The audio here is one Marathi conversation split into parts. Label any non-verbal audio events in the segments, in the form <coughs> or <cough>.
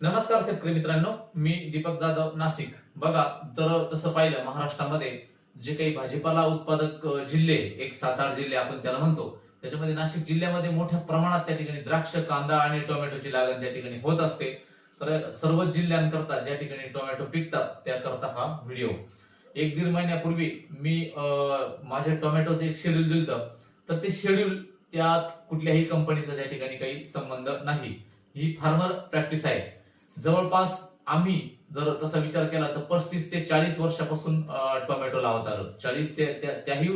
नमस्कार शेतकरी मित्रांनो मी दीपक जाधव नाशिक. बघा तर तसं पाहिलं महाराष्ट्रामध्ये जे काही भाजीपाला उत्पादक जिल्हे एक सात आठ जिल्हे आपण त्याला म्हणतो त्याच्यामध्ये नाशिक जिल्ह्यामध्ये मोठ्या प्रमाणात त्या ठिकाणी द्राक्ष कांदा आणि टोमॅटोची लागण त्या ठिकाणी होत असते. तर सर्वच जिल्ह्यांकरता ज्या ठिकाणी टोमॅटो पिकतात त्याकरता हा व्हिडिओ. एक दीड महिन्यापूर्वी मी माझ्या टोमॅटोचं एक शेड्यूल दिलं तर ते शेड्यूल त्यात कुठल्याही कंपनीचा त्या ठिकाणी काही संबंध नाही. ही फार्मर प्रॅक्टिस आहे. जवळपास आम्ही जर तसा विचार केला तर पस्तीस ते चाळीस वर्षापासून टोमॅटो लावत आलो चाळीस ते त्याही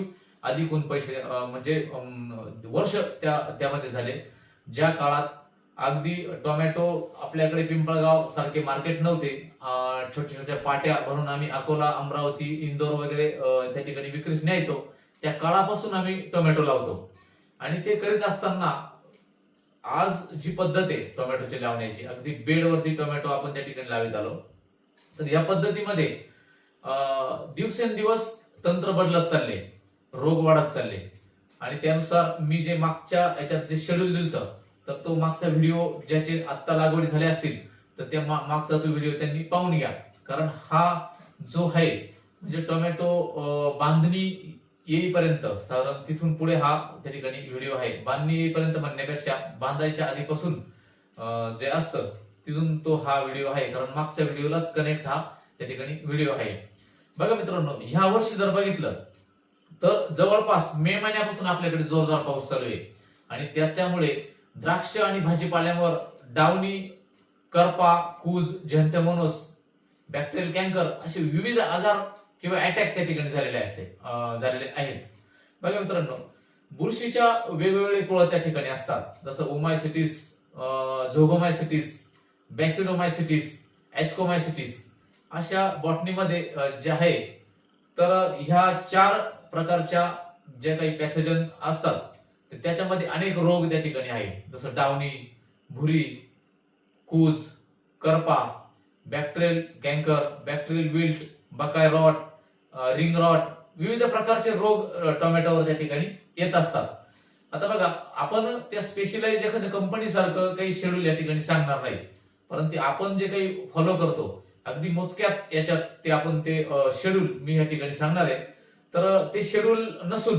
अधिक कोण पैसे म्हणजे वर्ष त्या त्यामध्ये झाले. ज्या काळात अगदी टोमॅटो आपल्याकडे पिंपळगाव सारखे मार्केट नव्हते छोट्या छोट्या पाट्या भरून आम्ही अकोला अमरावती इंदोर वगैरे त्या ठिकाणी विक्रीस न्यायचो. त्या काळापासून आम्ही टोमॅटो लावतो. आणि ते करीत असताना आज जी पद्धत आहे टोमॅटोची लावण्याची अगदी बेडवरती टोमॅटो आपण त्या ठिकाणी लावित आलो. तर या पद्धतीमध्ये दिवसेंदिवस तंत्र बदलत चालले रोग वाढत चालले. आणि त्यानुसार मी जे मागच्या याच्यात जे शेड्यूल दिलं तर तो मागचा व्हिडिओ ज्याचे आत्ता लागवडी झाले असतील तर त्या मा- मागचा तो व्हिडिओ त्यांनी पाहून घ्या. कारण हा जो आहे म्हणजे टोमॅटो बांधणी येईपर्यंत साधारण तिथून पुढे हा त्या ठिकाणी व्हिडिओ आहे. बांधणी येईपर्यंत म्हणण्यापेक्षा बांधायच्या आधीपासून जे असतं तिथून तो हा व्हिडिओ आहे. कारण मागच्या व्हिडिओलाच कनेक्ट हा त्या ठिकाणी व्हिडिओ आहे. बघा मित्रांनो ह्या वर्षी जर बघितलं तर जवळपास मे महिन्यापासून आपल्याकडे जोरदार पाऊस चालू आहे. आणि त्याच्यामुळे द्राक्ष आणि भाजीपाल्यावर डावणी करपा कूज झेंटमोनोस बॅक्टेरियल कॅन्कर असे विविध आजार किंवा अटॅक त्या ठिकाणी झालेले असे झालेले आहेत. बघा मित्रांनो बुरशीच्या वेगवेगळे कुळ त्या ठिकाणी असतात. जसं ओमायसिटीस झोगोमायसिटीस बॅसिडोमायसिटीस एस्कोमायसिटीस अशा बॉटनीमध्ये जे आहे तर ह्या चार प्रकारच्या जे काही पॅथोजन असतात तर त्याच्यामध्ये अनेक रोग त्या ठिकाणी आहे जसं डावणी भुरी कूज करपा bacterial canker bacterial wilt buckeye rot ring rot विविध प्रकारचे रोग टोमॅटोवर त्या ठिकाणी येत असतात. आता बघा आपण त्या स्पेशलाइज एखाद्या कंपनी सारखं काही शेड्यूल या ठिकाणी सांगणार नाही. परंतु आपण जे काही फॉलो करतो अगदी मोजक्यात याच्यात ते आपण ते शेड्यूल मी या ठिकाणी सांगणार आहे. तर ते शेड्यूल नसून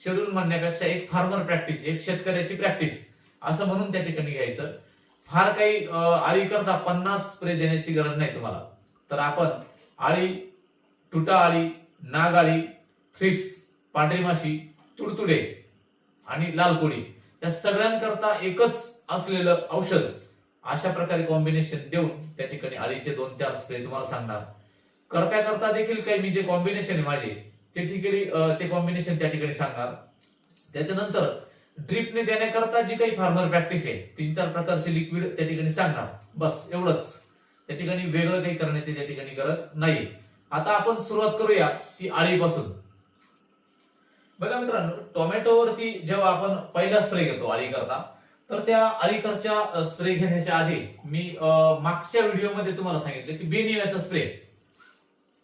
शेड्यूल म्हणण्यापेक्षा एक फार्मर प्रॅक्टिस एक शेतकऱ्याची प्रॅक्टिस असं म्हणून त्या ठिकाणी घ्यायचं. फार काही आळी करता पन्नास स्प्रे देण्याची गरज नाही तुम्हाला. तर आपण आळी तुटा आळी नाग आळी थ्रिप्स पांढरी माशी तुडतुडे आणि लाल कोळी या सगळ्यांकरता एकच असलेलं औषध अशा प्रकारे कॉम्बिनेशन देऊन त्या ठिकाणी आळीचे दोन चार स्प्रे तुम्हाला सांगणार. करप्याकरता देखील काही मी जे कॉम्बिनेशन आहे माझे ते ठिकाणी ते कॉम्बिनेशन त्या ठिकाणी सांगणार. त्याच्यानंतर ड्रिपने देण्याकरता जी काही फार्मर प्रॅक्टिस आहे तीन चार प्रकारचे लिक्विड त्या ठिकाणी सांगणार. बस एवढंच. त्या ठिकाणी वेगळं काही करण्याची त्या ठिकाणी गरज नाही आता आपण सुरुवात करूया ती आळीपासून. बघा मित्रांनो टोमॅटोवरती जेव्हा आपण पहिला स्प्रे घेतो आळी करता तर त्या अलीकडच्या स्प्रे घेण्याच्या आधी मी मागच्या व्हिडिओमध्ये तुम्हाला सांगितलं की बेनिव्याचा स्प्रे.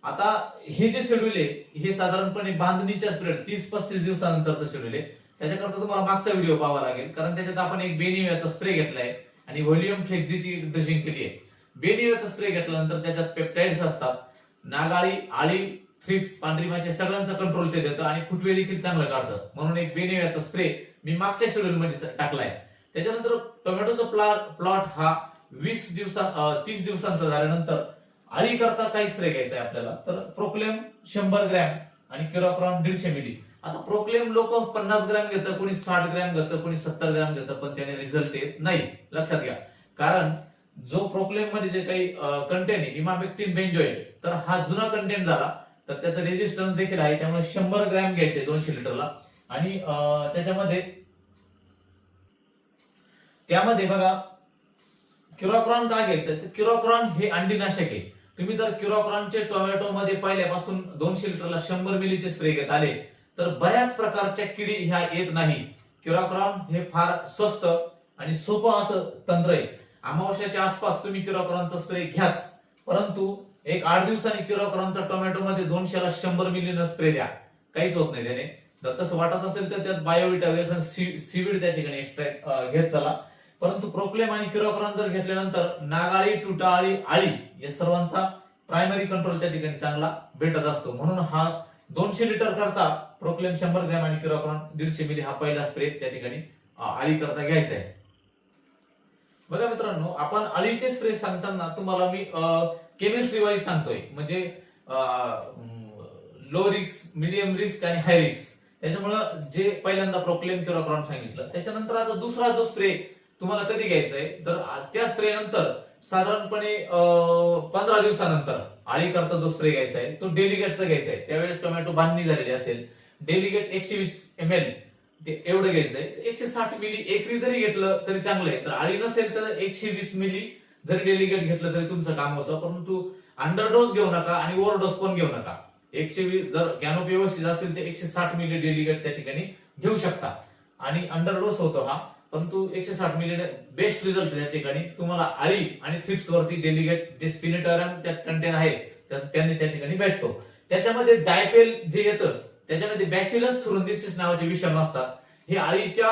आता हे जे शेड्यूल आहे हे साधारणपणे बांधणीच्या स्प्रे तीस पस्तीस दिवसानंतरचं शेड्यूल आहे. त्याच्याकरता तुम्हाला मागचा व्हिडिओ पाहावा लागेल कारण त्याच्यात आपण एक बेनिव्याचा स्प्रे घेतलाय आणि व्हॉल्युम फ्लेक्झीची ड्रेसिंग केली आहे. बेनिव्याचा स्प्रे घेतल्यानंतर त्याच्यात पेप्टाइड्स असतात. नागाळी आळी थ्रिप्स पांढरी माशी सगळ्यांचा कंट्रोल ते देतं आणि फुटवे देखील चांगलं काढतं. म्हणून एक बेनेव्याचा स्प्रे मी मागच्या शेड्यूल मध्ये टाकलाय. त्याच्यानंतर टोमॅटोचा प्लॉट प्लॉट हा वीस दिवसा तीस दिवसांचा झाल्यानंतर आळी करता काही स्प्रे घ्यायचा आहे आपल्याला. तर प्रोक्लेम शंभर ग्रॅम आणि किरोक्रॉन दीडशे मिली आता प्रोक्लेम लोक पन्नास ग्रॅम घेतं कोणी साठ ग्रॅम घेतं कोणी सत्तर ग्रॅम घेतं पण त्याने रिझल्ट येत नाही. लक्षात घ्या. कारण जो प्रोक्लेममध्ये जे काही कंटेंट आहे इमामेक्टिन बेंजोएट तर हा जुना कंटेंट झाला. तर त्याचा रेजिस्टन्स देखील आहे. त्यामुळे शंभर ग्रॅम घ्यायचे दोनशे लिटरला. आणि त्याच्यामध्ये त्यामध्ये बघा क्युरोक्रॉन का घ्यायचं? तर क्युरोक्रॉन हे अंडीनाशक आहे. तुम्ही जर क्युरोक्रॉनचे टोमॅटो मध्ये पहिल्यापासून दोनशे लिटरला शंभर मिलीचे स्प्रे घेत आले तर बऱ्याच प्रकारच्या किडी ह्या येत नाही. क्युरोक्रॉन हे फार स्वस्त आणि सोपं असं तंत्र आहे. अमावस्याच्या आसपास तुम्ही क्युरोक्रॉनचा स्प्रे घ्याच. परंतु एक आठ दिवसांनी क्युरोक्रॉनचा टोमॅटो मध्ये दोनशेला शंभर मिलीनं स्प्रे द्या. काहीच होत नाही त्याने. जर तसं वाटत असेल तर त्यात बायोविटा सीविड त्या ठिकाणी एक्स्ट्रा घेत चला. परंतु प्रोक्लेम आणि किरोक्रॉन जर घेतल्यानंतर नागाळी टुटाळी आळी या सर्वांचा प्रायमरी कंट्रोल त्या ठिकाणी चांगला भेटत असतो. म्हणून हा दोनशे लिटर करता प्रोक्लेम शंभर ग्रॅम आणि किरोक्रॉन दीडशे मिली हा पहिला स्प्रे त्या ठिकाणी आळी करता घ्यायचा आहे. बघा मित्रांनो आपण अळीचे स्प्रे सांगताना तुम्हाला मी केमिस्ट्री वाईज सांगतोय. म्हणजे लो रिस्क मिडियम रिस्क आणि हाय रिस्क त्याच्यामुळं जे पहिल्यांदा प्रोक्लेम किंवा ग्राउंड सांगितलं त्याच्यानंतर आता दुसरा जो स्प्रे तुम्हाला कधी घ्यायचा आहे तर त्या स्प्रे नंतर साधारणपणे पंधरा दिवसानंतर आळी करता जो स्प्रे घ्यायचा आहे तो डेलिगेटचा घ्यायचा आहे त्यावेळेस टोमॅटो बांधणी झालेली असेल. डेलिगेट एकशे वीस एम एल ते एवढं घ्यायचंय. एकशे साठ मिली एकरी जरी घेतलं तरी चांगलं आहे. तर आळी नसेल तर एकशे वीस मिली जरी डेलिगेट घेतलं तरी तुमचं काम होतं. परंतु अंडरडोस घेऊ नका आणि ओव्हरडोस पण घेऊ नका. एकशे वीस जर कॅनोपी व्यवस्थित असेल तर एकशे साठ मिली डेलिगेट त्या ठिकाणी घेऊ शकता. आणि अंडरडोस होतो हा. परंतु एकशे साठ मिली बेस्ट रिझल्ट त्या ठिकाणी तुम्हाला आळी आणि थ्रिप्स वरती डेलिगेट जे स्पिनेटरम त्यात कंटेन आहे त्या- त्यांनी त्या ठिकाणी भेटतो. त्याच्यामध्ये डायपेल जे येतं त्याच्यामध्ये बॅसिलस थुरुंदिसिस नावाचे विषाणू असतात. हे आळीच्या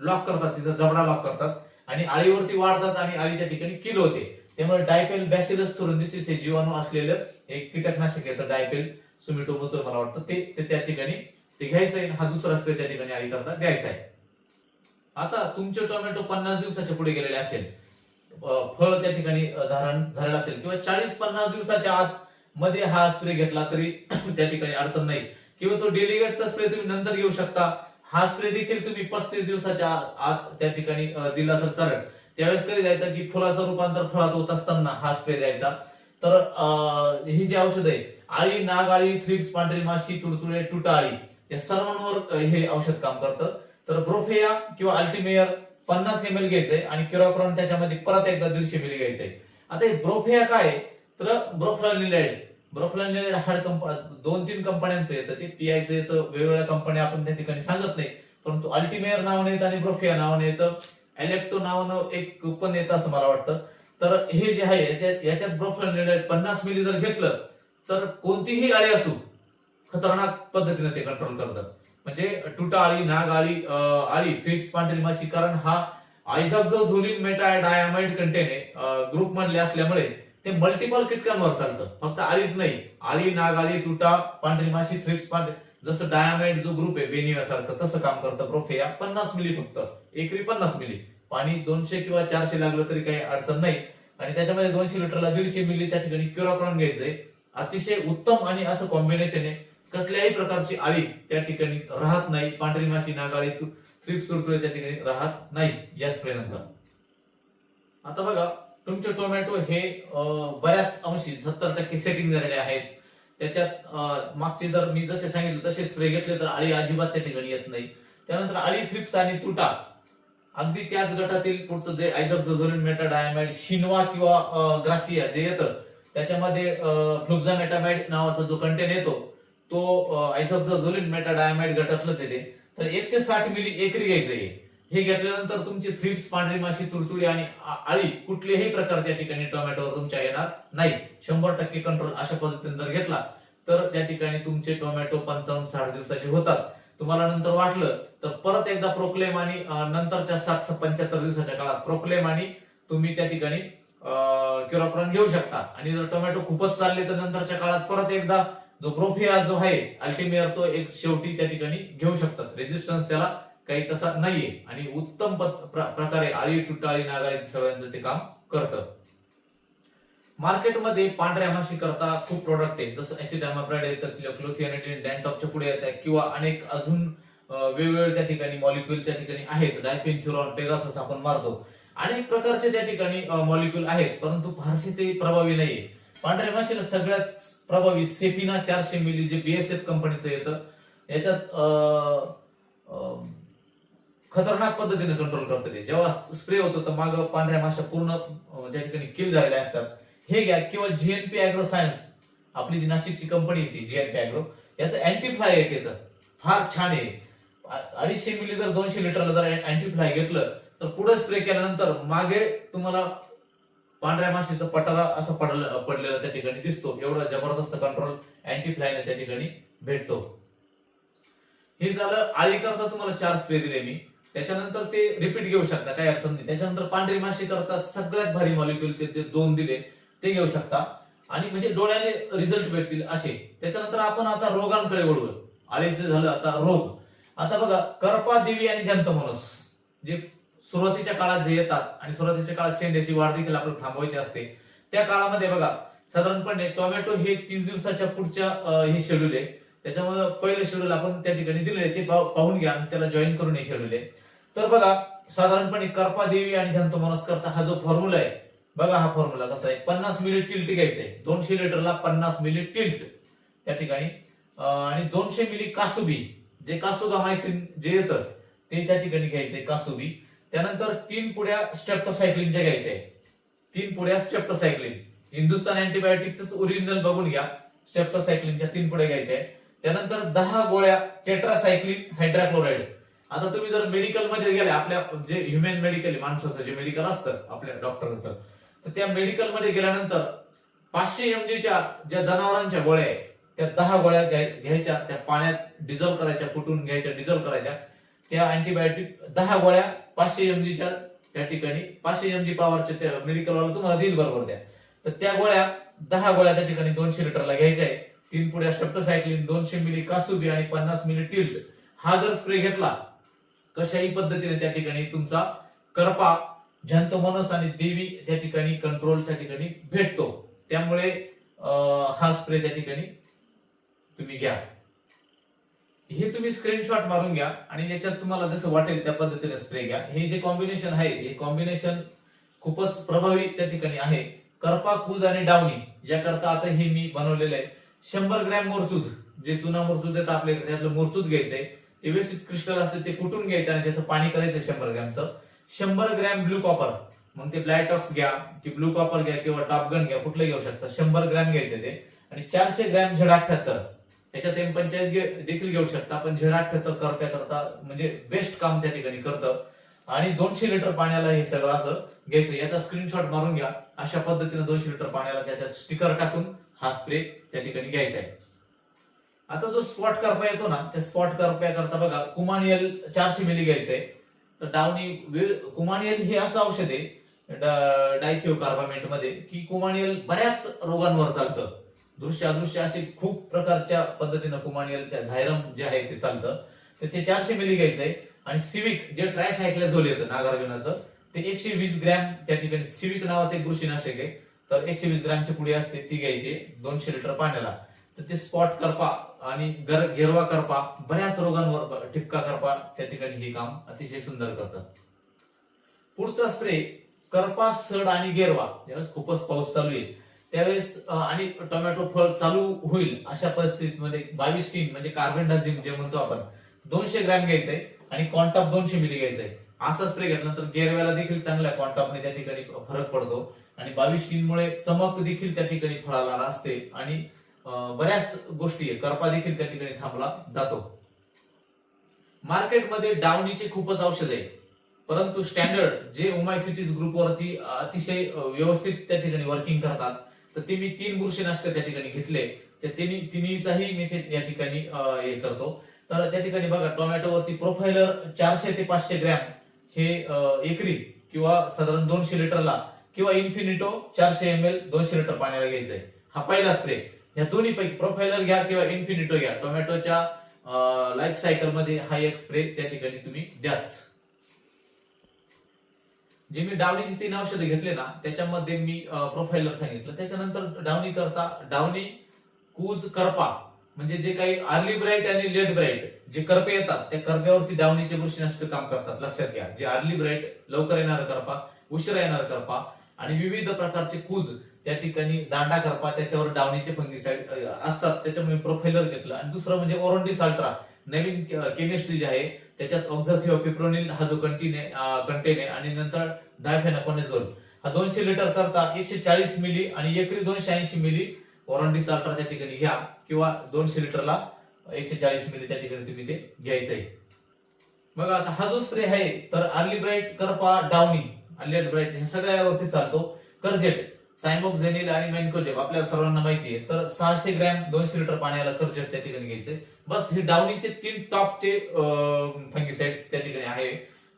लॉक करतात तिचा जबडा लॉक करतात. आणि आळीवरती वाढतात आणि आळीच्या ठिकाणी किल होते. त्यामुळे डायपेल बॅसिलस थुरुंदिसिस हे जीवाणू असलेलं एक कीटकनाशक येतं डायपेल सुमिटोमोचं मला वाटतं. ते त्या ठिकाणी ते घ्यायचं आहे. हा दुसरा स्प्रे त्या ठिकाणी आळी करता द्यायचा आहे. आता तुमचे टोमॅटो पन्नास दिवसाच्या पुढे गेलेले असेल फळ त्या ठिकाणी धारण झालेलं असेल किंवा चाळीस पन्नास दिवसाच्या आत मध्ये हा स्प्रे घेतला तरी <clears throat> त्या ठिकाणी अडचण नाही. किंवा तो डेलिगेटचा स्प्रे तुम्ही नंतर घेऊ शकता. हा स्प्रे देखील तुम्ही पस्तीस दिवसाच्या आत- त्या ठिकाणी दिला तर चालेल. त्यावेळेस कधी द्यायचा की फुलाचं रूपांतर फळात होत असताना हा स्प्रे द्यायचा. तर ही जी औषध आहे आळी नाग आळी थ्रिप्स पांढरी माशी तुडतुडे तुटाळी या सर्वांवर हे औषध काम करतं. तर ब्रोफेया किंवा अल्टिमेयर पन्नास एम एल घ्यायचंय आणि किरोक्रॉन त्याच्यामध्ये परत एकदा दीडशे मिली घ्यायचंय. आता हे ब्रोफेया काय आहे? तर ब्रोफ्लानिलाइड ब्रोफ्लानिलाइड हार्ड कंपनी दोन तीन कंपन्यांचं येतं. ते पीआयचं येतं. वेगवेगळ्या कंपन्या आपण त्या ठिकाणी सांगत नाही. परंतु अल्टिमेअर नावाने येतं आणि ब्रोफिया नावाने येतं. एलेक्टो नावानं एक पण येतं असं मला वाटतं. तर हे जे आहे याच्यात- याच्यात पन्नास मिली जर घेतलं तर कोणतीही आळी असू खतरनाक पद्धतीने ते कंट्रोल करतं. म्हणजे टुटा आळी नाग आळी आळी थ्रिप्स पांढरी माशी कारण हा आयझॉक्झोझोलिन मेटा डायमाइड कंटेन आहे ग्रुप मधले असल्यामुळे ते मल्टिपल किटकांवर चालतं. फक्त आलीच नाही. आली नाग आली तुटा पांढरी माशी थ्रिप्स पांढरी जसं डायमंड जो ग्रुप आहे बेनिया सारखं तसं काम करतं प्रोफेया पन्नास मिली फक्त. एकरी पन्नास मिली पाणी दोनशे किंवा चारशे लागलं तरी काही अडचण नाही. आणि त्याच्यामध्ये दोनशे लिटरला दीडशे मिली त्या ठिकाणी क्युराक्रॉन घ्यायचंय. अतिशय उत्तम आणि असं कॉम्बिनेशन आहे. कसल्याही प्रकारची आळी त्या ठिकाणी राहत नाही. पांढरी माशी नागाळी थ्रिप्स तुडतुडे त्या ठिकाणी राहत नाही. या स्प्रे नंतर आता बघा तुमचे टोमॅटो हे बऱ्याच अंशी सत्तर टक्के सेटिंग झालेले आहेत. त्याच्यात मागचे जर मी जसे सांगितले तसे स्प्रे घेतले तर आळी अजिबात त्या ठिकाणी येत नाही. त्यानंतर आळी थ्रिप्स आणि तुटा. अगदी त्याच गटातील पुढचं जे आयझोक्झोझोलिन मेटा डायमाइड शिनवा किंवा ग्रासिया जे येतं त्याच्यामध्ये फ्लुक्झामेटामाइड नावाचा जो कंटेन येतो तो आयझोक्झोझोलिन मेटा डायमाइड गटातलंच येते. तर एकशे साठ मिली एकरी घ्यायचं आहे. हे घेतल्यानंतर तुमची थ्रिप्स पांढरी माशी तुरतुळी आणि आळी कुठल्याही प्रकार त्या ठिकाणी टोमॅटोवर तुमच्या येणार नाही. शंभर टक्के कंट्रोल अशा पद्धतीने जर घेतला तर त्या ठिकाणी तुमचे टोमॅटो पंचावन्न साठ दिवसाचे होतात. तुम्हाला नंतर वाटलं तर परत एकदा प्रोक्लेम आणि नंतरच्या सात पंच्याहत्तर दिवसाच्या काळात प्रोक्लेम आणि तुम्ही त्या ठिकाणी क्युराक्रॉन घेऊ शकता. आणि जर टोमॅटो खूपच चालले तर नंतरच्या काळात परत एकदा जो प्रोफिया जो आहे अल्टिमेअर तो एक शेवटी त्या ठिकाणी घेऊ शकतात. रेजिस्टन्स त्याला काही तसा नाहीये. आणि उत्तम प्रकारे आळी टुटाळी नागाळी सगळ्यांचं ते काम करतं. मार्केटमध्ये पांढऱ्या माशी करता खूप प्रोडक्ट आहे. जसं ऍसिडामाप्राइड येतं क्लोथियानिटीन डॅन्टॉपच्या पुढे येतात किंवा अनेक अजून वेगवेगळ्या वेगवेगळे त्या ठिकाणी मॉलिक्युल त्या ठिकाणी आहेत. डायफिनथ्युरॉन पेगासस आपण मारतो. अनेक प्रकारचे त्या ठिकाणी मॉलिक्युल आहेत परंतु फारसे ते प्रभावी नाहीये. पांढऱ्या माशीला सगळ्यात प्रभावी सेपिना चारशे मिली जे बीएसएफ कंपनीचं येतं. याच्यात अं, खतरनाक पद्धतीने कंट्रोल करतं ते. जेव्हा स्प्रे होतो तर माग पांढऱ्या माशा पूर्ण त्या ठिकाणी किल झालेल्या असतात हे घ्या. किंवा जीएनपी अॅग्रो सायन्स आपली जी नाशिकची कंपनी होती जीएनपी अॅग्रो याचं अँटीफ्लाय एक येतं. फार छान आहे. अडीचशे मिली जर दोनशे लिटरला जर अँटीफ्लाय घेतलं तर पुढे स्प्रे केल्यानंतर मागे तुम्हाला पांढऱ्या माशीचा पटारा असा पडला पडलेला त्या ठिकाणी दिसतो. एवढा जबरदस्त कंट्रोल अँटीफ्लायने त्या ठिकाणी भेटतो. हे झालं आळी करता तुम्हाला चार स्प्रे दिले मी. त्याच्यानंतर ते रिपीट घेऊ शकता काही अडचण नाही. त्याच्यानंतर पांढरी माशी करता सगळ्यात भारी मॉलिक्युल ते ते दोन दिले ते घेऊ शकता. आणि म्हणजे डोळ्याने रिझल्ट भेटतील असे. त्याच्यानंतर आपण आता रोगांकडे वळू आलेच झालं आता रोग. आता बघा करपा देवी आणि जंतमनस जे सुरुवातीच्या काळात जे येतात आणि सुरुवातीच्या काळात शेंड्याची वाढ देखील आपल्याला थांबवायची असते त्या काळामध्ये बघा साधारणपणे टोमॅटो हे तीस दिवसाच्या पुढच्या हे शेड्यूल आहे. त्याच्यामुळे पहिले शेड्यूल आपण त्या ठिकाणी दिलेले ते पाहून घ्या आणि त्याला जॉईन करून हे शेड्यूल आहे. तर बघा साधारणपणे कर्पा देवी आणि जंतमनस करता हा जो फॉर्म्युला आहे बघा हा फॉर्म्युला कसा आहे. पन्नास मिनिट टिल्ट घ्यायचंय दोनशे लिटरला पन्नास मिली टिल्ट त्या ठिकाणी. आणि दोनशे मिली कासुबी जे कासुगामायसिन जे येतं ते त्या ठिकाणी घ्यायचंय कासुबी. त्यानंतर तीन पुड्या स्टेप्टोसायक्लिनच्या घ्यायच्या आहे तीन पुड्या स्टेप्टोसायक्लिन हिंदुस्तान अँटीबायोटिकच ओरिजिनल बघून घ्या. स्टेप्टोसायक्लिनच्या तीन पुढे घ्यायच्या आहे त्यानंतर दहा गोळ्या टेट्रासायक्लिन हायड्राक्लोराइड आता तुम्ही जर मेडिकलमध्ये गेले आपल्या जे ह्युमन मेडिकल माणसाचं जे मेडिकल असतं आपल्या डॉक्टरांचं तर त्या मेडिकलमध्ये गेल्यानंतर पाचशे एमजीच्या ज्या जनावरांच्या गोळ्या आहेत त्या दहा गोळ्या घ्यायच्या त्या पाण्यात डिझॉल्व करायच्या कुटून घ्यायच्या डिझॉल्व करायच्या त्या अँटीबायोटिक दहा गोळ्या पाचशे एमजीच्या त्या ठिकाणी पाचशे एमजी पॉवरच्या त्या मेडिकलवाला तुम्हाला देईल बरोबर द्या तर त्या गोळ्या दहा गोळ्या त्या ठिकाणी दोनशे लिटरला घ्यायच्या आहे तीन पुढे स्टेप्टोसायक्लिन दोनशे मिली कासुबी आणि पन्नास मिली टिल्ट हा जर स्प्रे घेतला कशाही पद्धतीने त्या ठिकाणी तुमचा करपा जंतमनस आणि देवी त्या ठिकाणी कंट्रोल त्या ठिकाणी भेटतो. त्यामुळे हा स्प्रे त्या ठिकाणी तुम्ही घ्या. हे तुम्ही स्क्रीनशॉट मारून घ्या आणि याच्यात तुम्हाला जसं वाटेल त्या पद्धतीने स्प्रे घ्या. हे जे कॉम्बिनेशन आहे हे कॉम्बिनेशन खूपच प्रभावी त्या ठिकाणी आहे. करपा कूज आणि डावणी याकरता आता हे मी बनवलेलं आहे. शंभर ग्रॅम मोरचूद जे चुना मोरचूद येतं आपल्याकडे त्यातलं मोरचूद घ्यायचंय. ते व्यवस्थित क्रिस्टल असते ते कुठून घ्यायचं आणि त्याचं पाणी करायचं शंभर ग्रॅमचं. शंभर ग्रॅम ब्लू कॉपर मग ते ब्लॅटॉक्स घ्या की ब्लू कॉपर घ्या किंवा टॉपगन घ्या कुठलं घेऊ शकता. शंभर ग्रॅम घ्यायचे ते. आणि चारशे ग्रॅम झेड अठ्ठ्याहत्तर. याच्यात एम पंचेचाळीस घे- देखील घेऊ शकता पण झेड अठ्ठ्याहत्तर करत्या करता म्हणजे बेस्ट काम त्या ठिकाणी करतं. आणि दोनशे लिटर पाण्याला हे सगळं असं घ्यायचं. याचा स्क्रीनशॉट मारून घ्या. अशा पद्धतीने दोनशे लिटर पाण्याला त्याच्यात स्टिकर टाकून हा स्प्रे त्या ठिकाणी घ्यायचा आहे. आता जो स्पॉट करपा येतो ना त्या स्पॉट करप्या करता बघा कुमानियल चारशे मिली घ्यायचंय. तर डावणी कुमानियल हे असं औषध आहे डायथिओ कार्बामेंटमध्ये की कुमानियल बऱ्याच रोगांवर चालतं. दृश्य अदृश्य असे खूप प्रकारच्या पद्धतीनं कुमानियल त्या झायरम जे आहे ते चालतं. तर ते चारशे मिली घ्यायचंय. आणि सिविक जे ट्रायसायक्लाझोल येतं नागार्जुनाचं ते एकशे वीस ग्रॅम त्या ठिकाणी सिविक नावाचं एक बुरशीनाशक आहे. तर एकशे वीस ग्रॅमची पुडी असते ती घ्यायची दोनशे लिटर पाण्याला. तर ते स्पॉट करपा आणि गर गेरवा करपा बऱ्याच रोगांवर ठिपका करपा त्या ठिकाणी हे काम अतिशय सुंदर करतं पुढचा स्प्रे करपा सड आणि गेरवा ज्यावेळेस खूपच पाऊस चालू आहे. त्यावेळेस आणि टोमॅटो फळ चालू होईल अशा परिस्थितीमध्ये बावीस टीन म्हणजे कार्बेंडाझिम जे म्हणतो आपण दोनशे ग्रॅम घ्यायचंय आणि कॉन्टॉप दोनशे मिली घ्यायचंय. असा स्प्रे घेतल्यानंतर गेरव्याला देखील चांगल्या कॉन्टॉपने त्या ठिकाणी फरक पडतो. आणि बावीस टीनमुळे चमक देखील त्या ठिकाणी फळाला असते आणि बऱ्याच गोष्टी आहे. करपा देखील त्या ठिकाणी थांबला जातो. मार्केटमध्ये डावणीचे खूपच औषध आहे परंतु स्टँडर्ड जे ओमायसिटीज ग्रुपवरती अतिशय व्यवस्थित त्या ठिकाणी वर्किंग करतात तर ते मी तीन बुरशीनाशक त्या ठिकाणी घेतले. त्या तिन्ही तिन्हीचाही मी ते या ठिकाणी हे करतो. तर त्या ठिकाणी बघा टोमॅटोवरती प्रोफायलर चारशे ते पाचशे ग्रॅम हे एकरी किंवा साधारण दोनशे लिटरला किंवा इन्फिनिटो चारशे एम एल दोनशे लिटर पाण्याला घ्यायचंय. हा पहिला स्प्रे या दोन्ही पैकी प्रोफायलर घ्या किंवा इन्फिनिटो घ्या. टोमॅटोच्या लाईफ सायकलमध्ये हा एक स्प्रे त्या ठिकाणी तुम्ही द्याच. जे मी डावणीची तीन औषधे घेतले ना त्याच्यामध्ये मी प्रोफायलर सांगितलं. त्याच्यानंतर डावणी करता डावणी कूज करपा. म्हणजे जे काही अर्ली ब्राईट आणि लेट ब्राईट जे करपे येतात त्या करप्यावरती डावणीचे बुरशीनाशक काम करतात. लक्षात घ्या. जे अर्ली ब्राईट लवकर येणार करपा उशिरा येणार करपा आणि विविध प्रकारचे कूज त्या ठिकाणी दांडा करपा त्याच्यावर डावणीचे फंगिसाइड असतात. त्याच्यामुळे प्रोफायलर घेतलं. आणि दुसरं म्हणजे ओरंडिस अल्ट्रा नवीन केमिस्ट्री जे आहे त्याच्यात ऑक्झर्थिओपिप्रोनिल हा जो कंटिने कंटेन आहे आणि नंतर डायफेनाकोनेझोल हा दोनशे लिटर करता एकशे चाळीस मिली आणि एकरी दोनशे ऐंशी मिली ओरंडिस अल्ट्रा त्या ठिकाणी घ्या. किंवा दोनशे लिटरला एकशे चाळीस मिली त्या ठिकाणी तुम्ही ते आहे मग आता हा जो स्प्रे आहे तर अर्ली ब्राईट करपा डावनी अर्ली ब्राईट ह्या सगळ्यावरती चालतो. करजेट. सायमोक्झेनिल आणि मेन्कोजेब आपल्याला सर्वांना माहिती आहे. तर सहाशे ग्रॅम दोनशे लिटर पाण्याला कर्जत त्या ठिकाणी घ्यायचे बस हे डावणीचे तीन टॉपचे फंगिसाइड्स त्या ठिकाणी आहे.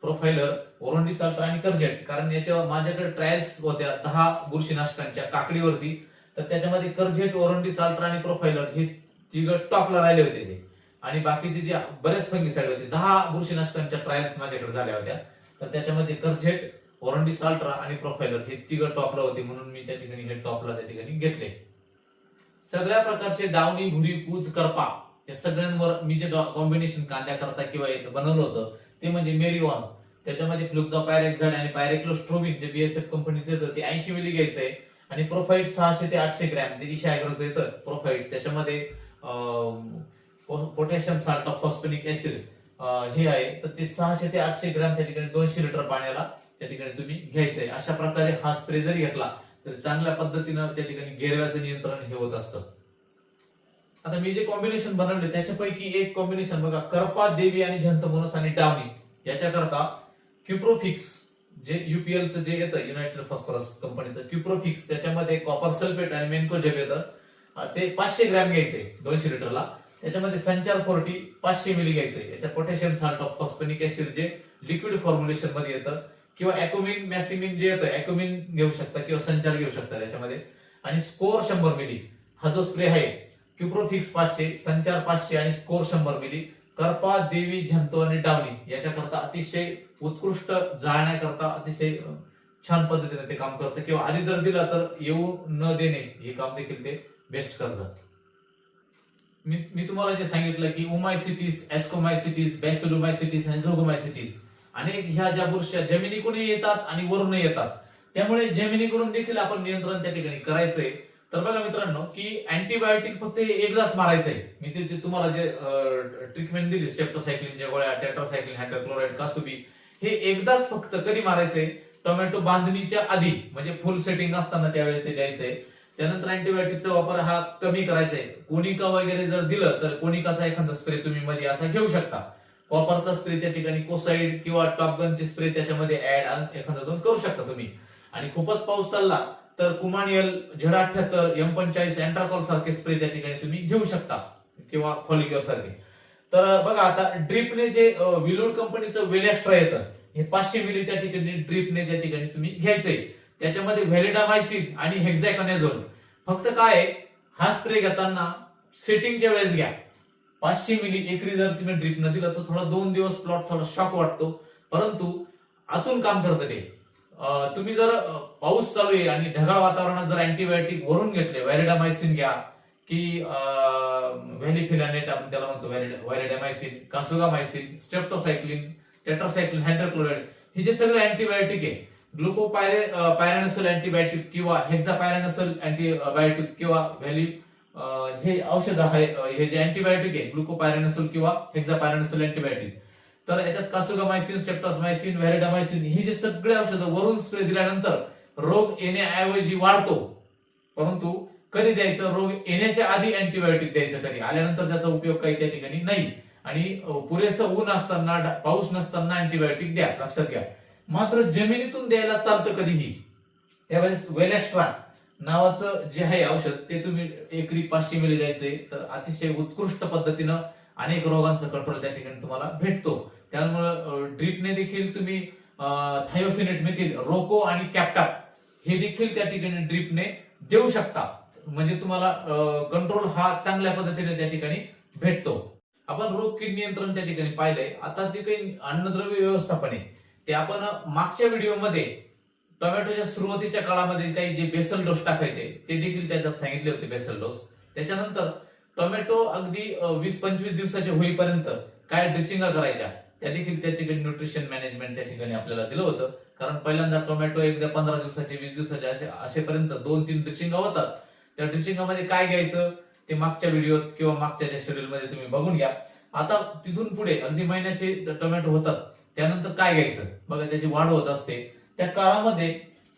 प्रोफायलर ओरोंडिस साल्टर आणि कर्जेट कारण याच्यावर माझ्याकडे ट्रायल्स होत्या दहा बुरशीनाशकांच्या काकडीवरती. तर त्याच्यामध्ये कर्जेट ओरोंडिस अल्ट्रा आणि प्रोफायलर हे तिघ टॉपला राहिले होते ते. आणि बाकीचे जे बरेच फंगिसाईड होते दहा बुरशीनाशकांच्या ट्रायल्स माझ्याकडे झाल्या होत्या. तर त्याच्यामध्ये कर्जेट ओरंडिस साल्ट्रा आणि प्रोफायलर हे तिघ टॉपला होते म्हणून मी त्या ठिकाणी हे टॉपला त्या ठिकाणी घेतले. सगळ्या प्रकारचे डावणी भुरी कूज करपा या सगळ्यांवर मी जे कॉम्बिनेशन कांद्या करता किंवा इथं बनवलं होतं ते म्हणजे मेरीवॉन. त्याच्यामध्ये फ्लुक्झा पायरेक्झाड आणि पायरेक्लोस्ट्रोबिन जे बीएसएफ कंपनीचं येतं ते ऐंशी मिली घ्यायचं आहे आणि प्रोफाईट सहाशे ते आठशे ग्रॅम ते ईशा ॲग्रोचं येतं प्रोफाईट त्याच्यामध्ये potassium salt of phosphonic acid हे आहे. तर ते सहाशे ते आठशे ग्रॅम त्या ठिकाणी दोनशे लिटर पाण्याला त्या ठिकाणी तुम्ही घ्यायचंय. अशा प्रकारे हा स्प्रे जरी घेतला तर चांगल्या पद्धतीनं त्या ठिकाणी गेरव्याचं नियंत्रण हे होत असतं. आता मी जे कॉम्बिनेशन बनवले त्याच्यापैकी एक कॉम्बिनेशन बघा करपा देवी आणि जंत मनस आणि डावणी. याच्याकरता क्युप्रोफिक्स जे युपीएलचं जे येतं युनायटेड फॉस्फरस कंपनीचं क्युप्रोफिक्स त्याच्यामध्ये कॉपर सल्फेट आणि मेनकोजेब येतं. ते पाचशे ग्रॅम घ्यायचे दोनशे लिटरला. त्याच्यामध्ये संचार फोर्टी पाचशे मिली घ्यायचे याच्या potassium salt of phosphonic acid जे लिक्विड फॉर्म्युलेशनमध्ये येतं किंवा अॅकोमिन मॅसिमिन जे येतं अॅकोमिन घेऊ शकता किंवा संचार घेऊ शकता त्याच्यामध्ये. आणि स्कोर शंभर मिली. हा जो स्प्रे आहे क्युप्रोफिक्स पाचशे संचार पाचशे आणि स्कोर शंभर मिली. करपा देवी झंतो आणि डावणी याच्याकरता अतिशय उत्कृष्ट जाळण्याकरता अतिशय छान पद्धतीने ते काम करतं. किंवा आधी जर दिला तर येऊ न देणे हे काम देखील ते बेस्ट करतात मी मी तुम्हाला जे सांगितलं की उमायसिटीज एस्कोमायसिटीज बॅसिलोमायसिटीज आणि झोगोमायसिटीज अनेक ह्या ज्या बुरश्या जमिनीकडून येतात आणि वरून येतात. त्यामुळे जमिनीकडून देखील आपण नियंत्रण त्या ठिकाणी करायचंय. तर बघा मित्रांनो की अँटीबायोटिक फक्त एकदाच मारायचंय. मी ते तुम्हाला जे ट्रीटमेंट दिली स्टेप्टोसायक्लिनच्या गोळ्या टेट्रासायक्लिन हायड्रोक्लोराईड कासुबी हे एकदाच फक्त कधी मारायचंय? टोमॅटो बांधणीच्या आधी. म्हणजे फुल सेटिंग असताना त्यावेळेस ते द्यायचंय. त्यानंतर अँटीबायोटिकचा वापर हा कमी करायचा आहे कोनिका वगैरे जर दिलं तर कोनिकाचा एखादा स्प्रे तुम्ही मध्ये असा घेऊ शकता. कॉपरचा स्प्रे त्या ठिकाणी कोसाईड किंवा टॉपगनचे स्प्रे त्याच्यामध्ये ऍड एखादा दोन करू शकता तुम्ही. आणि खूपच पाऊस चालला तर कुमानियल झेड अठ्याहत्तर एम पंचाळीस अँट्राकॉल सारखे स्प्रे त्या ठिकाणी तुम्ही घेऊ शकता. किंवा फॉलिक्युअर सारखे. तर बघा आता ड्रिपने जे विलोड कंपनीचं वेल एक्स्ट्रा येतं हे पाचशे मिली त्या ठिकाणी ड्रिपने त्या ठिकाणी तुम्ही घ्यायचंय. त्याच्यामध्ये व्हॅलिडामायसिन आणि हेक्झॅकॉनेझोन फक्त काय आहे, हा स्प्रे घेताना सेटिंगच्या वेळेस घ्या. पाचशे मिली एकरी जर तुम्ही ड्रीप न दिलं तर थोडा दोन दिवस प्लॉट थोडा शॉक वाटतो. परंतु आतून काम करतं ते. तुम्ही जर पाऊस चालू आहे आणि ढगाळ वातावरणात जर अँटीबायोटिक वरून घेतले व्हॅरिडामायसिन घ्या की व्हॅलिफिलानेट आपण त्याला म्हणतो व्हॅलिडामायसिन कासुगामायसिन स्टेप्टोसायक्लिन टेट्रासायक्लिन हायड्रोक्लोराइड हे जे सगळे अँटीबायोटिक आहे ग्लुकोपायरे पायरानसल अँटीबायोटिक किंवा हेक्झापायरानसल अँटीबायोटिक किंवा व्हॅली जे औषध आहे हे जे अँटीबायोटिक आहे ग्लुकोपायरेनसोल किंवा हेक्झापायरेनसोल अँटीबायोटिक तर याच्यात कासोगामायसिन स्टेप्टॉसमायसिन व्हॅरिडामायसिन ही जे सगळे औषधं वरून स्प्रे दिल्यानंतर रोग येण्याऐवजी वाढतो. परंतु कधी द्यायचं? रोग येण्याच्या आधी अँटीबायोटिक द्यायचं कधी? आल्यानंतर त्याचा उपयोग काही त्या ठिकाणी नाही. आणि पुरेसं ऊन असताना पाऊस नसताना अँटीबायोटिक द्या लक्षात घ्या. मात्र जमिनीतून द्यायला चालतं कधीही. त्यावेळेस वेल एक्स्ट्रा नावाचं जे आहे औषध ते तुम्ही एकरी पाचशे मिली द्यायचे. तर अतिशय उत्कृष्ट पद्धतीनं अनेक रोगांचं कंट्रोल त्या ठिकाणी तुम्हाला भेटतो. त्यामुळे ड्रीपने देखील तुम्ही थायोफिनेट मिथिल रोको आणि कॅप्टाप हे देखील त्या ठिकाणी ड्रीपने देऊ शकता. म्हणजे तुम्हाला कंट्रोल हा चांगल्या पद्धतीने त्या ठिकाणी भेटतो. आपण रोग किड नियंत्रण त्या ठिकाणी पाहिलंय. आता जे काही अन्नद्रव्य व्यवस्थापन आहे ते आपण मागच्या व्हिडिओमध्ये टोमॅटोच्या सुरुवातीच्या काळामध्ये काही जे बेसल डोस टाकायचे ते देखील त्याच्यात सांगितले होते बेसल डोस. त्याच्यानंतर टोमॅटो अगदी वीस पंचवीस दिवसाचे होईपर्यंत काय ड्रिचिंगा करायच्या त्या देखील त्या ठिकाणी न्यूट्रिशन मॅनेजमेंट त्या ठिकाणी आपल्याला दिलं होतं. कारण पहिल्यांदा टोमॅटो एकदा पंधरा दिवसाचे वीस दिवसाचे असे असेपर्यंत दोन तीन ड्रिचिंगा होतात. त्या ड्रेसिंगामध्ये काय घ्यायचं ते मागच्या व्हिडिओत किंवा मागच्या ज्या शेड्यूलमध्ये तुम्ही बघून घ्या. आता तिथून पुढे अगदी महिन्याचे टोमॅटो होतात त्यानंतर काय घ्यायचं? बघा त्याची वाढ होत असते. त्या काळामध्ये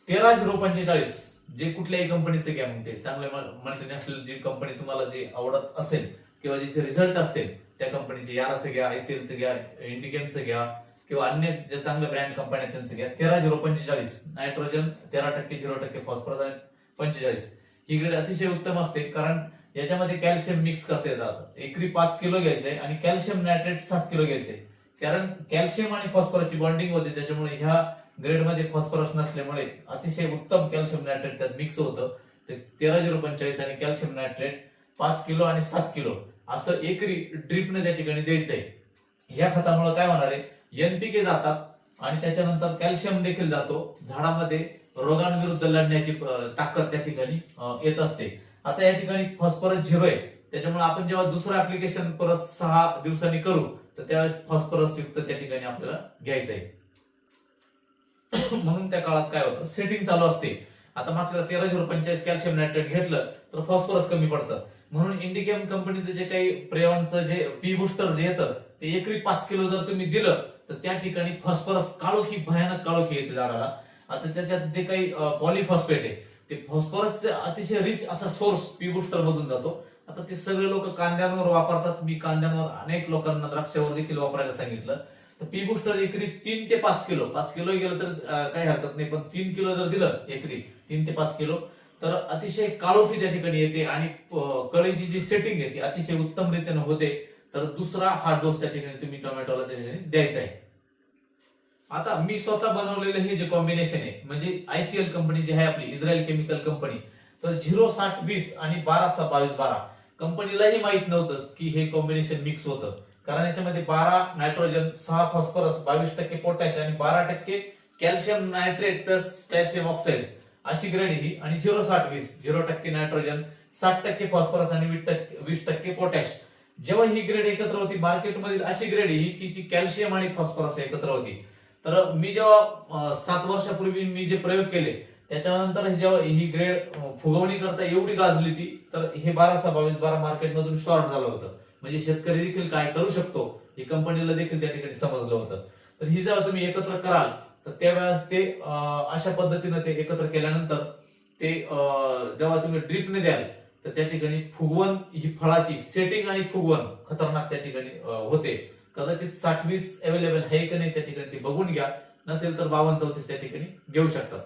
तेरा झिरो पंचेचाळीस जे कुठल्याही कंपनीचे घ्या मग ते. चांगले मल्टीनॅशनल जी कंपनी तुम्हाला जी आवडत असेल किंवा जे रिझल्ट असतील त्या कंपनीचे याराचे घ्या आयसीएलचे घ्या इंडिकेमचे घ्या किंवा अन्य जे चांगले ब्रँड कंपन्या आहेत त्यांचे घ्या. तेरा झिरो पंचेचाळीस नायट्रोजन तेरा टक्के झिरो टक्के फॉस्फरस आणि पंचेचाळीस. ही ग्रेड अतिशय उत्तम असते कारण याच्यामध्ये कॅल्शियम मिक्स करता येतात. एकरी पाच किलो घ्यायचे आणि कॅल्शियम नायट्रेट सात किलो घ्यायचे. कारण कॅल्शियम आणि फॉस्फरसची बॉन्डिंग होते त्याच्यामुळे ह्या ग्रेडमध्ये फॉस्फरस नसल्यामुळे अतिशय उत्तम कॅल्शियम नायट्रेट त्यात मिक्स होतं. ते तेरा झिरो पंचेचाळीस आणि कॅल्शियम नायट्रेट पाच किलो आणि सात किलो. असं एकरी ड्रिपने त्या ठिकाणी द्यायचं आहे ह्या खतामुळे काय होणार आहे? एनपीके जातात आणि त्याच्यानंतर कॅल्शियम देखील जातो. झाडामध्ये रोगांविरुद्ध लढण्याची ताकद त्या ठिकाणी येत असते. आता या ठिकाणी फॉस्फरस झिरो आहे. त्याच्यामुळे आपण जेव्हा दुसरं ऍप्लिकेशन परत सहा दिवसांनी करू तर त्यावेळेस फॉस्फरस युक्त त्या ठिकाणी आपल्याला घ्यायचं आहे <coughs> म्हणून त्या काळात काय होतं? सेटिंग चालू असते. आता मागच्या तेरा झिरो पंचेचाळीस कॅल्शियम नायट्रेट घेतलं तर फॉस्फरस कमी पडतं. म्हणून इंडिकेम कंपनीचं जे काही प्रेऑनचं जे पी बुस्टर जे येतं ते एकरी पाच किलो जर तुम्ही दिलं तर त्या ठिकाणी फॉस्फरस काळोखी भयानक काळोखी येते झाडाला. आता त्याच्यात जे काही पॉलिफॉस्फेट आहे ते फॉस्फरसचे अतिशय रिच असा सोर्स पी बुस्टर मधून जातो. आता ते सगळे लोक कांद्यांवर वापरतात. मी कांद्यांवर अनेक लोकांना द्राक्षावर देखील वापरायला सांगितलं. तर पी बुस्टर एकरी तीन ते पाच किलो पाच किलो गेलं तर काही हरकत नाही पण तीन किलो जर दिलं एकरी तीन ते पाच किलो तर अतिशय काळोखी त्या ठिकाणी येते आणि कळीची जी सेटिंग आहे ती अतिशय उत्तम रीतीने होते. तर दुसरा हा डोस त्या ठिकाणी तुम्ही टोमॅटोला त्या ठिकाणी द्यायचा आहे. आता मी स्वतः बनवलेलं हे जे कॉम्बिनेशन आहे म्हणजे आयसीएल कंपनी जी आहे आपली इस्रायल केमिकल कंपनी तर झिरो साठ वीस आणि बारा सहा बावीस बारा. कंपनीलाही माहीत नव्हतं की हे कॉम्बिनेशन मिक्स होतं. कारण याच्यामध्ये बारा नायट्रोजन सहा फॉस्फरस बावीस टक्के पोटॅश आणि बारा टक्के calcium nitrate plus calcium oxide. अशी ग्रेड ही आणि झिरो साठ वीस झिरो टक्के नायट्रोजन साठ टक्के फॉस्फरस आणि वीस टक्के वीस टक्के पोटॅश. जेव्हा ही ग्रेड एकत्र होती मार्केटमधील अशी ग्रेड ही की जी कॅल्शियम आणि फॉस्फरस एकत्र होती. तर मी जेव्हा सात वर्षापूर्वी मी जे प्रयोग केले त्याच्यानंतर जेव्हा ही ग्रेड फुगवणी करता एवढी गाजली ती तर हे बारा सहा बावीस बारा मार्केटमधून शॉर्ट झालं होतं. म्हणजे शेतकरी देखील काय करू शकतो हे कंपनीला देखील त्या ठिकाणी समजलं होतं. तर ही जेव्हा तुम्ही एकत्र कराल तर त्यावेळेस ते अशा पद्धतीनं ते एकत्र केल्यानंतर ते अं, जेव्हा तुम्ही ड्रिपने द्याल तर त्या ठिकाणी फुगवण ही फळाची सेटिंग आणि फुगवण खतरनाक त्या ठिकाणी होते. कदाचित साठवीस अवेलेबल आहे का नाही त्या ठिकाणी ते बघून घ्या. नसेल तर बावन्न चौतीस त्या ठिकाणी घेऊ शकतात.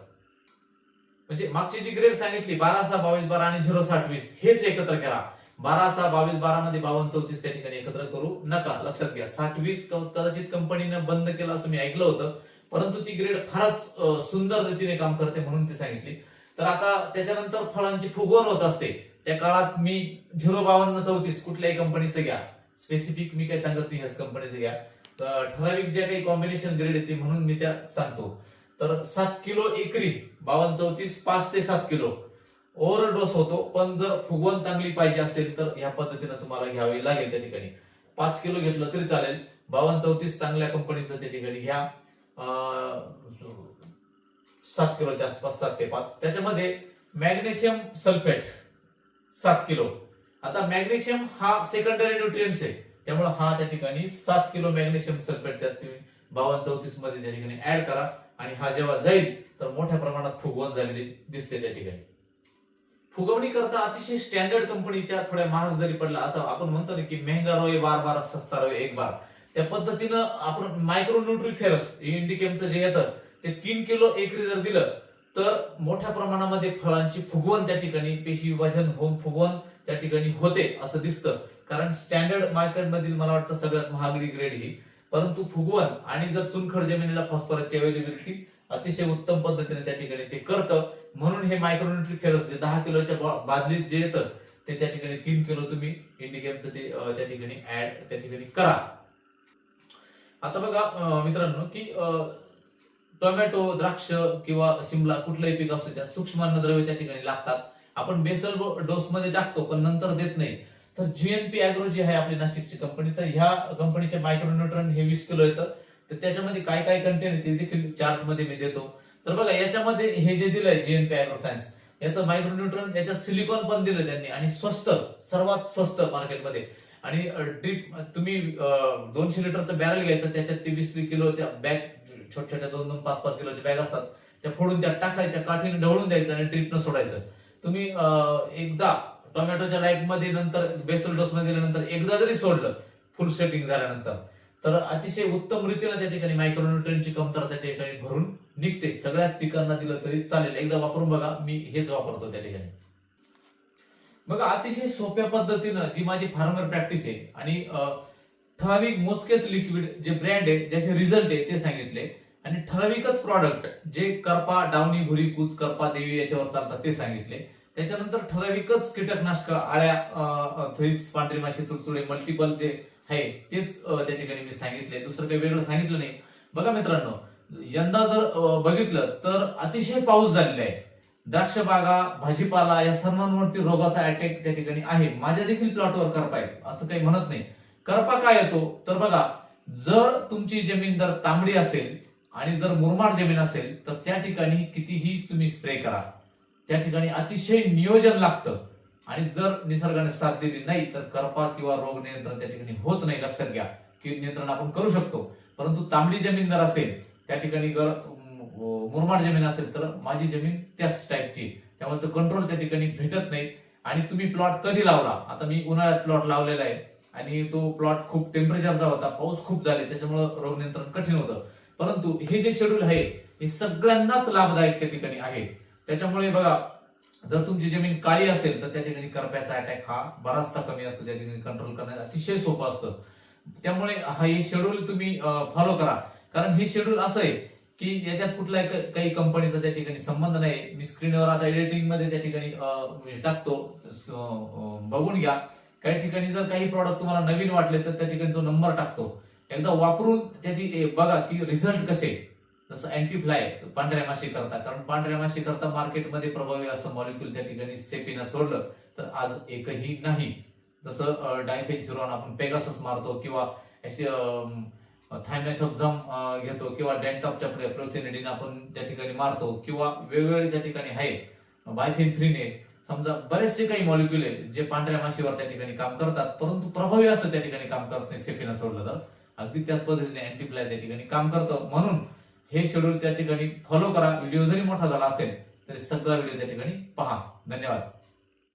म्हणजे मागची जी ग्रेड सांगितली बारा सहा बावीस बारा आणि झिरो साठवीस हेच एकत्र करा. बारा सहा बावीस बारा मध्ये बावन्न चौतीस त्या ठिकाणी एकत्र करू नका. लक्षात घ्या साठ वीस क- कदाचित कंपनीनं बंद केलं असं मी ऐकलं होतं परंतु ती ग्रेड फारच सुंदर रीतीने काम करते म्हणून ती सांगितली. तर आता त्याच्यानंतर फळांची फुगवण होत असते. त्या काळात मी झिरो बावन्न चौतीस कुठल्याही कंपनीचं घ्या. स्पेसिफिक मी काही सांगत नाही ह्याच कंपनीचं घ्या. तर ठराविक ज्या काही कॉम्बिनेशन ग्रेड येते म्हणून मी त्या सांगतो. तर सात किलो एकरी बावन्न चौतीस पाच ते सात किलो. ओव्हरडोस होतो पण जर फुगवण चांगली पाहिजे असेल तर या पद्धतीनं तुम्हाला घ्यावी लागेल त्या ठिकाणी. पाच किलो घेतलं तरी चालेल. बावन्न चौतीस चांगल्या कंपनीचं त्या ठिकाणी घ्या. सात किलोच्या आसपास सात ते पाच. त्याच्यामध्ये मॅग्नेशियम सल्फेट सात किलो. आता मॅग्नेशियम हा सेकंडरी न्यूट्रिएंट्स आहे. त्यामुळे हा त्या ठिकाणी सात किलो मॅग्नेशियम सल्फेट त्यात तुम्ही बावन्न चौतीसमध्ये त्या ठिकाणी ऍड करा. आणि हा जेव्हा जाईल तर मोठ्या प्रमाणात फुगवण झालेली दिसते त्या ठिकाणी. फुगवणी करता अतिशय स्टँडर्ड कंपनीच्या थोड्या महाग जरी पडला आता आपण म्हणतो ना की मेहंगा रोय बार बार सस्ता रोय एक बार. त्या पद्धतीनं आपण मायक्रो न्यूट्रिफेरस इंडिकेमचं जे येतं ते तीन किलो एकरी जर दिलं तर मोठ्या प्रमाणामध्ये फळांची फुगवण त्या ठिकाणी पेशी विभाजन होऊन फुगवण त्या ठिकाणी होते असं दिसतं. कारण स्टँडर्ड मार्केटमधील मला वाटतं सगळ्यात महागडी ग्रेड ही. परंतु फुगवण आणि जर चुनखड जमिनीला फॉस्फरसची अवेलेबिलिटी अतिशय उत्तम पद्धतीने त्या ठिकाणी ते करतं म्हणून हे मायक्रोन्युट्री फेरस जे दहा किलोच्या बादलीत जे येतं ते त्या ठिकाणी तीन किलो तुम्ही इंडिकेमचं ते त्या ठिकाणी ऍड त्या ठिकाणी करा. आता बघा मित्रांनो की अं, टोमॅटो द्राक्ष किंवा शिमला कुठलंही पीक असू त्या सूक्ष्म अन्नद्रव्य त्या ठिकाणी लागतात. आपण बेसल डोस मध्ये टाकतो पण नंतर देत नाही. तर जीएनपी अॅग्रो जी आहे आपली नाशिकची कंपनी तर ह्या कंपनीचे मायक्रोन्युट्रन हे वीस किलो येतं. तर त्याच्यामध्ये काय काय कंटेन आहे ते देखील चार्टमध्ये मी देतो. तर बघा याच्यामध्ये हे जे दिलंय जीएनपी अॅग्रो सायन्स याचं मायक्रोन्युट्रन याच्यात सिलिकॉन पण दिलं त्यांनी. आणि स्वस्त सर्वात स्वस्त मार्केटमध्ये. आणि ड्रीप तुम्ही दोनशे लिटरचं बॅरल घ्यायचं त्याच्यात ते वीस किलो त्या बॅग छोट्या छोट्या दोन दोन पाच पाच किलोच्या बॅग असतात. त्या फोडून त्या टाकायच्या काठीने ढवळून द्यायचं आणि ड्रीपनं सोडायचं. तुम्ही एकदा टोमॅटोच्या लाईफमध्ये नंतर बेसल डोस मध्ये दिल्यानंतर एकदा जरी सोडलं फुल सेटिंग झाल्यानंतर तर अतिशय उत्तम रीतीने त्या ठिकाणी मायक्रोन्युट्रियनची कमतरता त्या ठिकाणी भरून निघते. सगळ्याच पिकांना दिलं तरी चालेल. एकदा वापरून बघा मी हेच वापरतो त्या ठिकाणी. बघा अतिशय सोप्या पद्धतीनं जी माझी फार्मर प्रॅक्टिस आहे आणि ठराविक मोजकेच लिक्विड जे ब्रँड आहे ज्याचे रिझल्ट आहे ते सांगितले. आणि ठराविकच प्रॉडक्ट जे करपा डावणी भुरी कूच करपा देवी याच्यावर चालतात ते सांगितले. त्याच्यानंतर ठराविकच कीटकनाशक आळ्या थ्रिप्स पांढरी माशी तुडतुडे मल्टिपल जे आहे तेच त्या ठिकाणी मी सांगितले दुसरं काही वेगळं सांगितलं नाही. बघा मित्रांनो यंदा जर बघितलं तर अतिशय पाऊस झालेला आहे. द्राक्ष बागा भाजीपाला या सर्वांवरती रोगाचा अटॅक त्या ठिकाणी आहे. माझ्या देखील प्लॉटवर करपा आहे. असं काही म्हणत नाही. करपा काय येतो? तर बघा जर तुमची जमीन जर तांबडी असेल आणि जर मुरमाड जमीन असेल तर त्या ठिकाणी कितीही तुम्ही स्प्रे करा. त्या ठिकाणी अतिशय नियोजन लागतं. आणि जर निसर्गाने साथ दिली नाही तर करपा किंवा रोग नियंत्रण त्या ठिकाणी होत नाही लक्षात घ्या. की नियंत्रण आपण करू शकतो. परंतु तांबडी जमीन जर असेल त्या ठिकाणी जर मुरमाड जमीन असेल तर माझी जमीन त्याच टाईपची त्यामुळे तो कंट्रोल त्या ठिकाणी भेटत नाही. आणि तुम्ही प्लॉट कधी लावला? आता मी उन्हाळ्यात प्लॉट लावलेला आहे. आणि तो प्लॉट खूप टेम्परेचरचा होता. पाऊस खूप झाले. त्याच्यामुळे रोग नियंत्रण कठीण होतं. परंतु हे जे शेड्यूल आहे हे सगळ्यांनाच लाभदायक त्या ठिकाणी आहे. त्याच्यामुळे बघा जर तुमची जमीन काळी असेल तर त्या ठिकाणी करप्याचा अटॅक हा बराचसा कमी असतो त्या ठिकाणी कंट्रोल करण्यात अतिशय सोपं असतं. त्यामुळे हा हे शेड्यूल तुम्ही फॉलो करा. कारण हे शेड्यूल असं आहे की याच्यात कुठलाही क- काही कंपनीचा त्या ठिकाणी संबंध नाही. मी स्क्रीनवर आता एडिटिंगमध्ये त्या ठिकाणी म्हणजे टाकतो. बघून घ्या. काही ठिकाणी जर काही प्रॉडक्ट तुम्हाला नवीन वाटले तर त्या ठिकाणी तो नंबर टाकतो. एकदा वापरून त्याची ए, बघा की रिझल्ट कसे. जसं अँटीफ्लाय पांढऱ्या माशी करता. कारण पांढऱ्या माशी करता मार्केटमध्ये प्रभावी असं मॉलिक्युल त्या ठिकाणी सेपीनं सोडलं तर आज एकही नाही. जसं डायफेन्च्युरॉन आपण पेगासस मारतो किंवा असे थायमॅथोक्झम घेतो किंवा डेंटॉपच्या प्रोसिनेडीन आपण त्या ठिकाणी मारतो किंवा वेगवेगळे त्या ठिकाणी आहे बायफेन थ्रीने समजा बरेचसे काही मॉलिक्युल आहे जे पांढऱ्या माशीवर त्या ठिकाणी काम करतात परंतु प्रभावी असं त्या ठिकाणी काम करत नाही सेफीनं सोडलं तर. अगदी त्याच पद्धतीने अँटीप्लाय त्या ठिकाणी काम करतं. म्हणून हे शेड्यूल त्या ठिकाणी फॉलो करा. व्हिडिओ जरी मोठा झाला असेल तरी सगळा व्हिडिओ त्या ठिकाणी पहा. धन्यवाद.